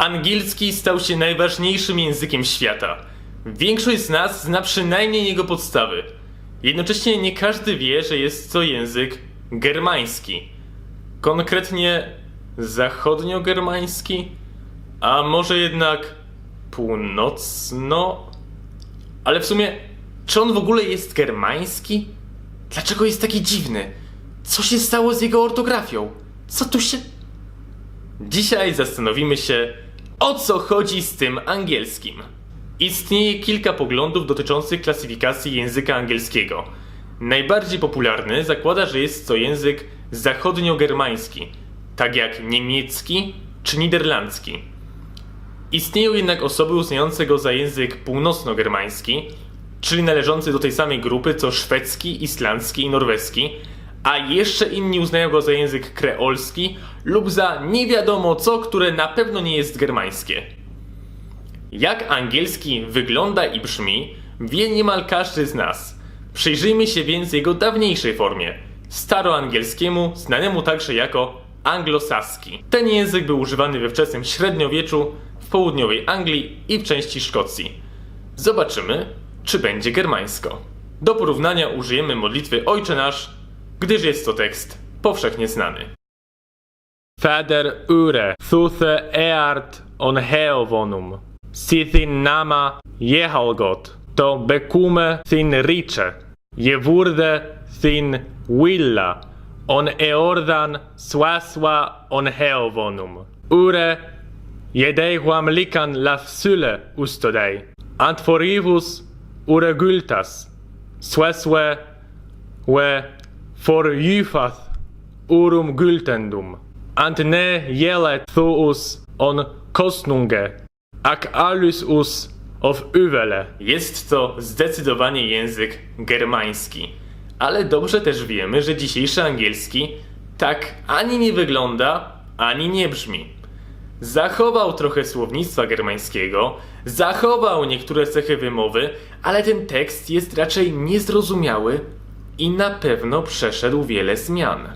Angielski stał się najważniejszym językiem świata. Większość z nas zna przynajmniej jego podstawy. Jednocześnie nie każdy wie, że jest to język germański. Konkretnie zachodniogermański? A może jednak północno? Ale w sumie, czy on w ogóle jest germański? Dlaczego jest taki dziwny? Co się stało z jego ortografią? Co tu się... Dzisiaj zastanowimy się, o co chodzi z tym angielskim. Istnieje kilka poglądów dotyczących klasyfikacji języka angielskiego. Najbardziej popularny zakłada, że jest to język zachodniogermański, tak jak niemiecki czy niderlandzki. Istnieją jednak osoby uznające go za język północnogermański, czyli należący do tej samej grupy co szwedzki, islandzki i norweski, a jeszcze inni uznają go za język kreolski lub za nie wiadomo co, które na pewno nie jest germańskie. Jak angielski wygląda i brzmi, wie niemal każdy z nas. Przyjrzyjmy się więc jego dawniejszej formie, staroangielskiemu, znanemu także jako anglosaski. Ten język był używany we wczesnym średniowieczu, w południowej Anglii i w części Szkocji. Zobaczymy, czy będzie germańsko. Do porównania użyjemy modlitwy Ojcze Nasz, gdyż jest to tekst powszechnie znany. Fader ure, thuthe eart on heovonum, sithin nama jehalgot, to bekume thin riche, jewurde thin willa, on eordan swaswa on heovonum. Ure jedeihuam likan laf syle ustodei, antforivus ure gyltas, sweswe we for jyfath urum gyltendum, ant ne jelet thuus on kostnunge, ac alus us of uvele. Jest to zdecydowanie język germański, ale dobrze też wiemy, że dzisiejszy angielski tak ani nie wygląda, ani nie brzmi. Zachował trochę słownictwa germańskiego, zachował niektóre cechy wymowy, ale ten tekst jest raczej niezrozumiały i na pewno przeszedł wiele zmian.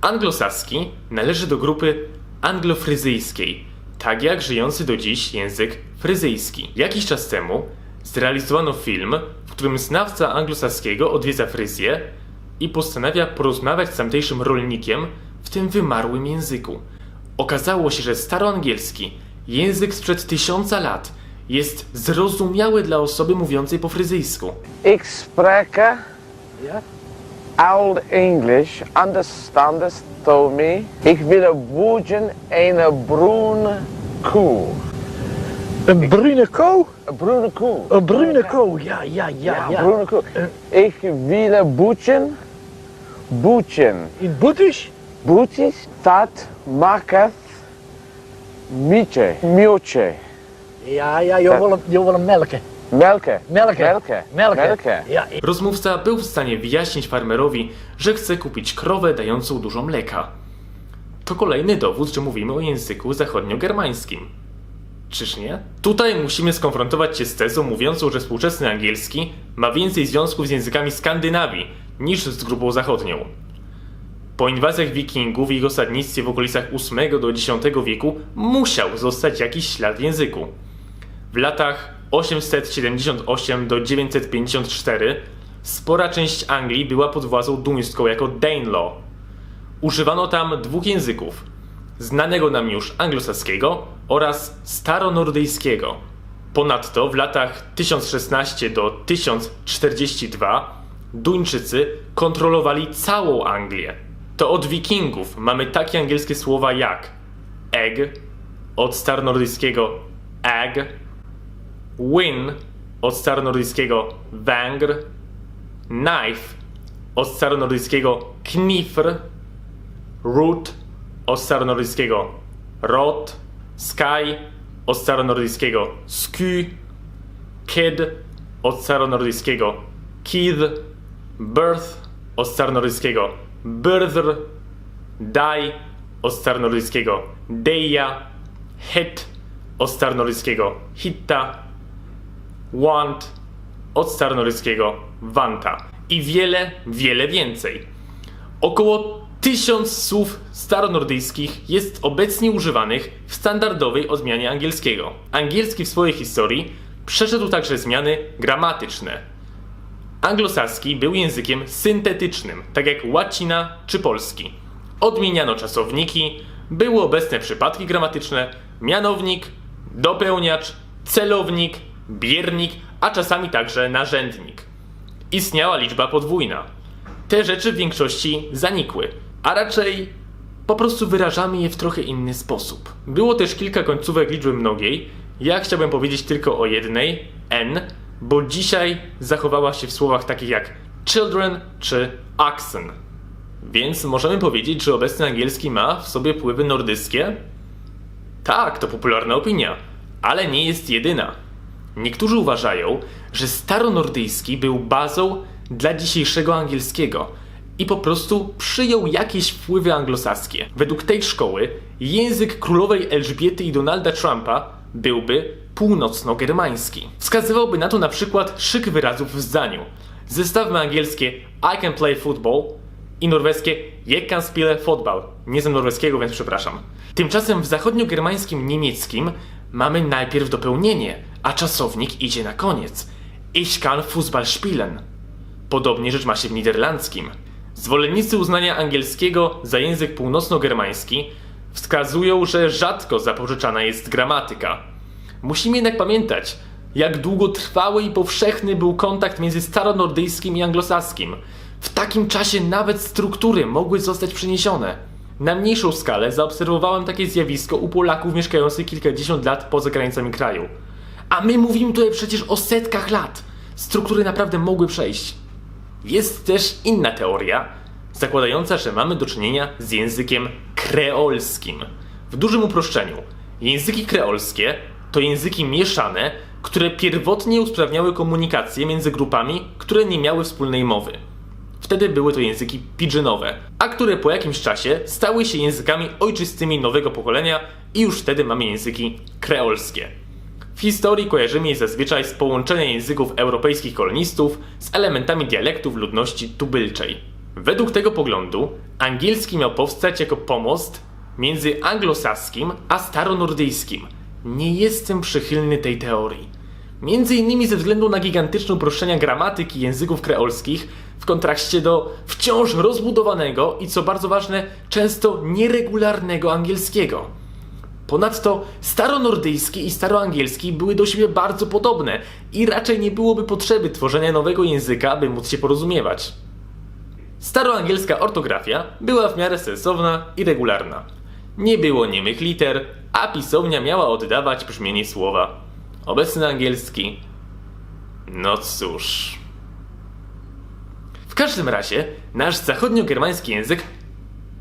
Anglosaski należy do grupy anglofryzyjskiej, tak jak żyjący do dziś język fryzyjski. Jakiś czas temu zrealizowano film, w którym znawca anglosaskiego odwiedza Fryzję i postanawia porozmawiać z tamtejszym rolnikiem w tym wymarłym języku. Okazało się, że staroangielski, język sprzed tysiąca lat, jest zrozumiały dla osoby mówiącej po fryzyjsku. Ik spreek Ja? Old English. Understandest thou me? Ik wil boeren een bruin koe. Een brune koe? Een bruine koe. Een brune koe, ja, ja, ja, Ja, ja. bruine koe. Ik wil boeten. Boeten. In Boetisch? Boetis, dat maakt mietje. Mietje. Ja, ja, je wil hem, je wil hem melken. Melken. Melken. Melken. Melken. Melken. Ja, Rozmówca był w stanie wyjaśnić farmerowi, że chce kupić krowę dającą dużo mleka. To kolejny dowód, że mówimy o języku zachodniogermańskim. Czyż nie? Tutaj musimy skonfrontować się z tezą mówiącą, że współczesny angielski ma więcej związków z językami Skandynawii niż z grupą zachodnią. Po inwazjach wikingów i ich osadnictwie w okolicach VIII do X wieku musiał zostać jakiś ślad w języku. W latach 878 do 954 spora część Anglii była pod władzą duńską jako Danelaw. Używano tam dwóch języków: znanego nam już anglosaskiego oraz staronordyjskiego. Ponadto w latach 1016 do 1042 Duńczycy kontrolowali całą Anglię. To od wikingów mamy takie angielskie słowa jak egg, od staronordyjskiego ag, win, od staronordyjskiego węgr, knife, od staronordyjskiego knifr, root, od staronordyjskiego rot, sky, od staronordyjskiego sky, kid, od staronordyjskiego kid, birth, od staronordyjskiego birthr, die, od staronordyjskiego deja, hit, od staronordyjskiego hitta, want, od staronordyjskiego wanta i wiele, wiele więcej. Około Tysiąc słów staronordyjskich jest obecnie używanych w standardowej odmianie angielskiego. Angielski w swojej historii przeszedł także zmiany gramatyczne. Anglosaski był językiem syntetycznym, tak jak łacina czy polski. Odmieniano czasowniki, były obecne przypadki gramatyczne, mianownik, dopełniacz, celownik, biernik, a czasami także narzędnik. Istniała liczba podwójna. Te rzeczy w większości zanikły, a raczej po prostu wyrażamy je w trochę inny sposób. Było też kilka końcówek liczby mnogiej. Ja chciałbym powiedzieć tylko o jednej, n, bo dzisiaj zachowała się w słowach takich jak children czy oxen. Więc możemy powiedzieć, że obecny angielski ma w sobie wpływy nordyckie? Tak, to popularna opinia, ale nie jest jedyna. Niektórzy uważają, że staronordyjski był bazą dla dzisiejszego angielskiego i po prostu przyjął jakieś wpływy anglosaskie. Według tej szkoły język królowej Elżbiety i Donalda Trumpa byłby północno-germański. Wskazywałby na to na przykład szyk wyrazów w zdaniu. Zestawmy angielskie I can play football i norweskie Jeg kan spille fotball. Nie znam norweskiego, więc przepraszam. Tymczasem w zachodniogermańskim niemieckim mamy najpierw dopełnienie, a czasownik idzie na koniec. Ich kann Fußball spielen. Podobnie rzecz ma się w niderlandzkim. Zwolennicy uznania angielskiego za język północno-germański wskazują, że rzadko zapożyczana jest gramatyka. Musimy jednak pamiętać, jak długotrwały i powszechny był kontakt między staronordyjskim i anglosaskim. W takim czasie nawet struktury mogły zostać przeniesione. Na mniejszą skalę zaobserwowałem takie zjawisko u Polaków mieszkających kilkadziesiąt lat poza granicami kraju. A my mówimy tutaj przecież o setkach lat. Struktury naprawdę mogły przejść. Jest też inna teoria, zakładająca, że mamy do czynienia z językiem kreolskim. W dużym uproszczeniu, języki kreolskie to języki mieszane, które pierwotnie usprawniały komunikację między grupami, które nie miały wspólnej mowy. Wtedy były to języki pidżynowe, a które po jakimś czasie stały się językami ojczystymi nowego pokolenia i już wtedy mamy języki kreolskie. W historii kojarzymy je zazwyczaj z połączenia języków europejskich kolonistów z elementami dialektów ludności tubylczej. Według tego poglądu angielski miał powstać jako pomost między anglosaskim a staronordyjskim. Nie jestem przychylny tej teorii. Między innymi ze względu na gigantyczne uproszczenia gramatyki języków kreolskich w kontraście do wciąż rozbudowanego i co bardzo ważne, często nieregularnego angielskiego. Ponadto staronordyjski i staroangielski były do siebie bardzo podobne i raczej nie byłoby potrzeby tworzenia nowego języka, by móc się porozumiewać. Staroangielska ortografia była w miarę sensowna i regularna. Nie było niemych liter, a pisownia miała oddawać brzmienie słowa. Obecny angielski. No cóż. W każdym razie, nasz zachodniogermański język.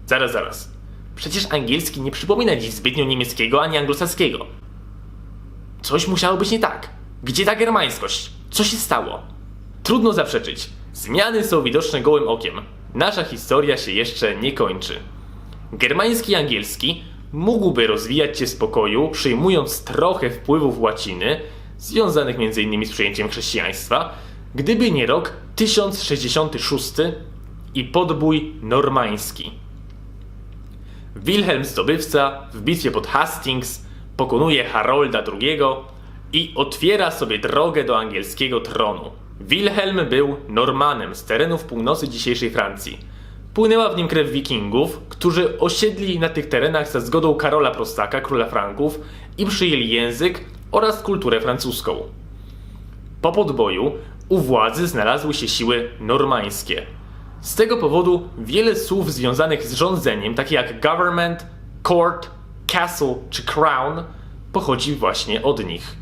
Zaraz, zaraz. Przecież angielski nie przypomina dziś zbytnio niemieckiego ani anglosaskiego. Coś musiało być nie tak. Gdzie ta germańskość? Co się stało? Trudno zaprzeczyć. Zmiany są widoczne gołym okiem. Nasza historia się jeszcze nie kończy. Germański i angielski mógłby rozwijać się w spokoju, przyjmując trochę wpływów łaciny, związanych m.in. z przyjęciem chrześcijaństwa, gdyby nie rok 1066 i podbój normański. Wilhelm Zdobywca w bitwie pod Hastings pokonuje Harolda II i otwiera sobie drogę do angielskiego tronu. Wilhelm był Normanem z terenów północy dzisiejszej Francji. Płynęła w nim krew wikingów, którzy osiedli na tych terenach za zgodą Karola Prostaka, króla Franków i przyjęli język oraz kulturę francuską. Po podboju u władzy znalazły się siły normańskie. Z tego powodu wiele słów związanych z rządzeniem, takie jak government, court, castle czy crown, pochodzi właśnie od nich.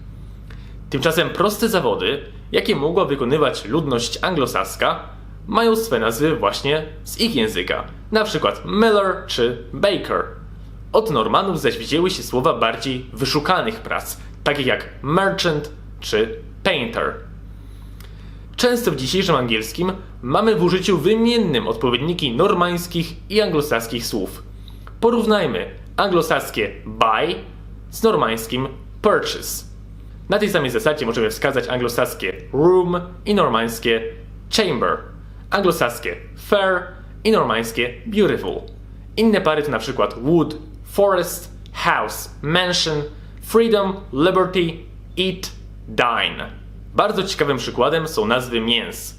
Tymczasem proste zawody, jakie mogła wykonywać ludność anglosaska, mają swe nazwy właśnie z ich języka, na przykład Miller czy Baker. Od Normanów zaś wzięły się słowa bardziej wyszukanych prac, takie jak merchant czy painter. Często w dzisiejszym angielskim mamy w użyciu wymiennym odpowiedniki normańskich i anglosaskich słów. Porównajmy anglosaskie buy z normańskim purchase. Na tej samej zasadzie możemy wskazać anglosaskie room i normańskie chamber, anglosaskie fair i normańskie beautiful. Inne pary to na przykład wood, forest, house, mansion, freedom, liberty, eat, dine. Bardzo ciekawym przykładem są nazwy mięs.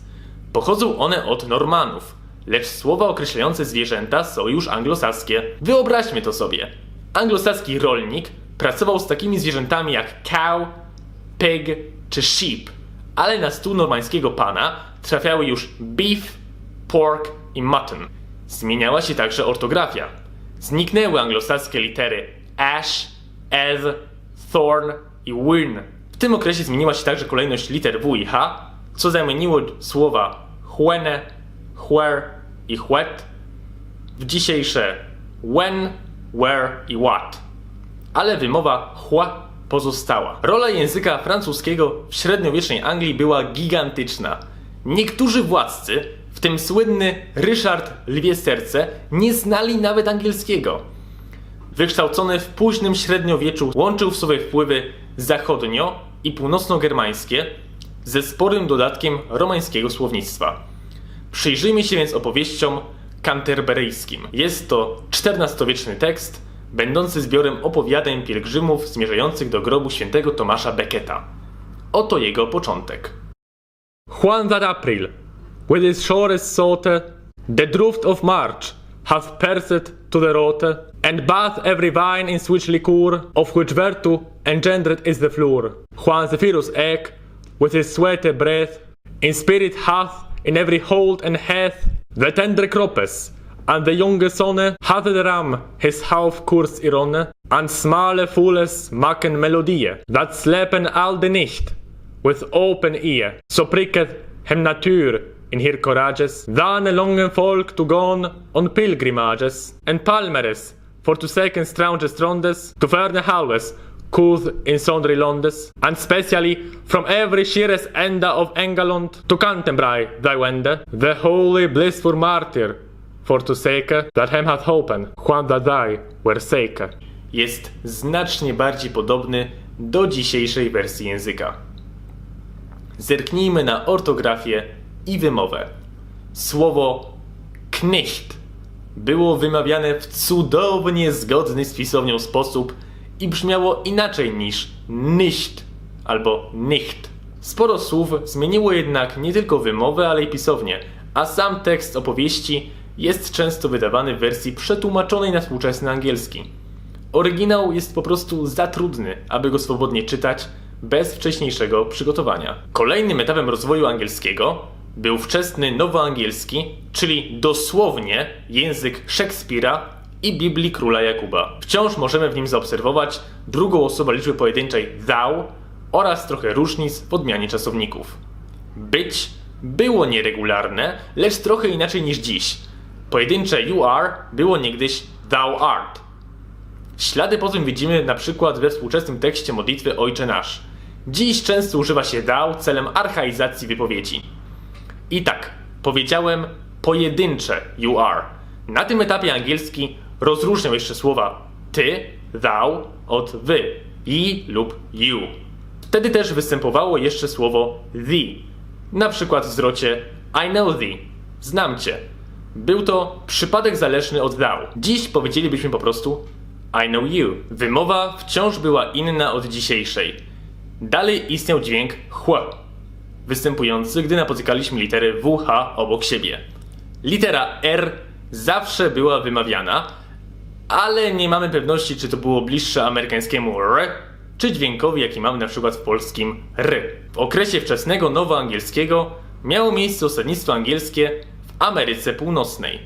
Pochodzą one od Normanów, lecz słowa określające zwierzęta są już anglosaskie. Wyobraźmy to sobie. Anglosaski rolnik pracował z takimi zwierzętami jak cow, pig czy sheep, ale na stół normańskiego pana trafiały już beef, pork i mutton. Zmieniała się także ortografia. Zniknęły anglosaskie litery ash, eth, thorn i wyrn. W tym okresie zmieniła się także kolejność liter W i H, co zamieniło słowa huene, where i whet w dzisiejsze when, where i what. Ale wymowa chła pozostała. Rola języka francuskiego w średniowiecznej Anglii była gigantyczna. Niektórzy władcy, w tym słynny Ryszard Lwie Serce, nie znali nawet angielskiego. Wykształcony w późnym średniowieczu, łączył w sobie wpływy zachodnio i północno-germańskie ze sporym dodatkiem romańskiego słownictwa. Przyjrzyjmy się więc opowieściom kanterberyjskim. Jest to XIV-wieczny tekst, będący zbiorem opowiadań pielgrzymów zmierzających do grobu świętego Tomasza Becketa. Oto jego początek. Juan that April, with his shortest sorte, the drift of March hath pierced to the rote, and bath every vine in switch liquor, of which virtue engendered is the floor. Juan Zephyrus egg, with his sweaty breath, in spirit hath in every hold and hath. The tender croppes, and the younger sonne hath the ram his half course irone, and smale fooles maken melodie, that slepen al de nicht, with open ear, so pricket hem natuur in hier courages, dan longen folk to gone on pilgrimages, and palmeres, for to second strangest rondes, to ferne halves, Kuth in londes, and specially from every enda of Engaland to thy wende, the holy blissful martyr, for to sake that hath hopen, Juan that thy were sake. Jest znacznie bardziej podobny do dzisiejszej wersji języka. Zerknijmy na ortografię i wymowę. Słowo knecht było wymawiane w cudownie zgodny z pisownią sposób i brzmiało inaczej niż nicht albo nicht. Sporo słów zmieniło jednak nie tylko wymowę, ale i pisownię, a sam tekst opowieści jest często wydawany w wersji przetłumaczonej na współczesny angielski. Oryginał jest po prostu za trudny, aby go swobodnie czytać bez wcześniejszego przygotowania. Kolejnym etapem rozwoju angielskiego był wczesny nowoangielski, czyli dosłownie język Szekspira i Biblii Króla Jakuba. Wciąż możemy w nim zaobserwować drugą osobę liczby pojedynczej thou oraz trochę różnic w odmianie czasowników. Być było nieregularne, lecz trochę inaczej niż dziś. Pojedyncze you are było niegdyś thou art. Ślady po tym widzimy na przykład we współczesnym tekście modlitwy Ojcze Nasz. Dziś często używa się thou celem archaizacji wypowiedzi. I tak, powiedziałem pojedyncze you are. Na tym etapie angielski rozróżniał jeszcze słowa ty, thou od wy, i lub you. Wtedy też występowało jeszcze słowo thee, na przykład w zwrocie I know thee, znam cię. Był to przypadek zależny od thou. Dziś powiedzielibyśmy po prostu I know you. Wymowa wciąż była inna od dzisiejszej. Dalej istniał dźwięk ch, występujący, gdy napotykaliśmy litery WH obok siebie. Litera R zawsze była wymawiana, ale nie mamy pewności, czy to było bliższe amerykańskiemu R, czy dźwiękowi, jaki mamy na przykład w polskim R. W okresie wczesnego nowoangielskiego miało miejsce osadnictwo angielskie w Ameryce Północnej.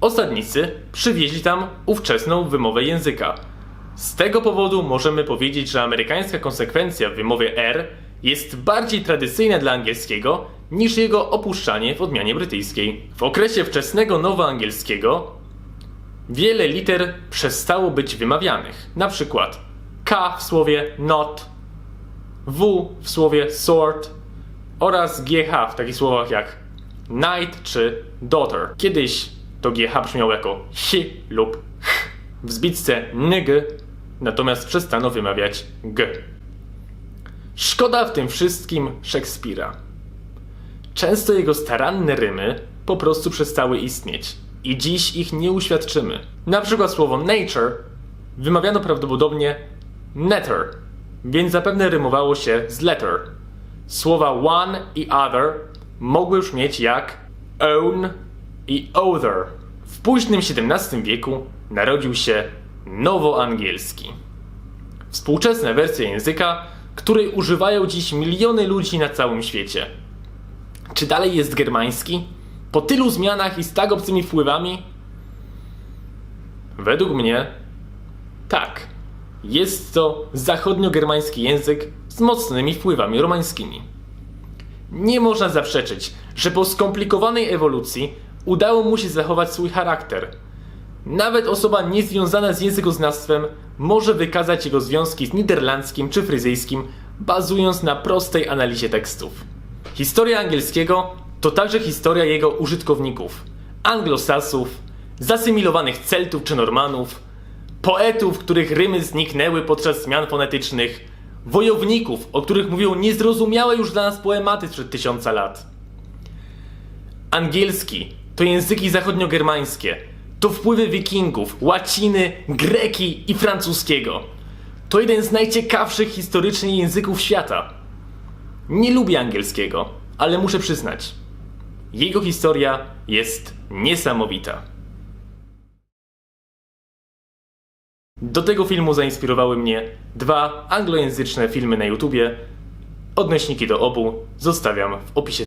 Osadnicy przywieźli tam ówczesną wymowę języka. Z tego powodu możemy powiedzieć, że amerykańska konsekwencja w wymowie R jest bardziej tradycyjna dla angielskiego niż jego opuszczanie w odmianie brytyjskiej. W okresie wczesnego nowoangielskiego wiele liter przestało być wymawianych. Na przykład K w słowie not, W w słowie sort oraz GH w takich słowach jak night czy daughter. Kiedyś to GH brzmiało jako hi lub ch. W zbitce ng natomiast przestano wymawiać g. Szkoda w tym wszystkim Szekspira. Często jego staranne rymy po prostu przestały istnieć i dziś ich nie uświadczymy. Na przykład słowo nature wymawiano prawdopodobnie netter, więc zapewne rymowało się z letter. Słowa one i other mogły już mieć jak own i other. W późnym XVII wieku narodził się nowoangielski. Współczesne wersje języka, której używają dziś miliony ludzi na całym świecie. Czy dalej jest germański? Po tylu zmianach i z tak obcymi wpływami? Według mnie tak. Jest to zachodniogermański język z mocnymi wpływami romańskimi. Nie można zaprzeczyć, że po skomplikowanej ewolucji udało mu się zachować swój charakter. Nawet osoba niezwiązana z językoznawstwem może wykazać jego związki z niderlandzkim czy fryzyjskim, bazując na prostej analizie tekstów. Historia angielskiego to także historia jego użytkowników, anglosasów, zasymilowanych Celtów czy Normanów, poetów, których rymy zniknęły podczas zmian fonetycznych, wojowników, o których mówią niezrozumiałe już dla nas poematy sprzed tysiąca lat. Angielski to języki zachodniogermańskie, to wpływy wikingów, łaciny, greki i francuskiego. To jeden z najciekawszych historycznie języków świata. Nie lubię angielskiego, ale muszę przyznać, jego historia jest niesamowita. Do tego filmu zainspirowały mnie dwa anglojęzyczne filmy na YouTubie. Odnośniki do obu zostawiam w opisie.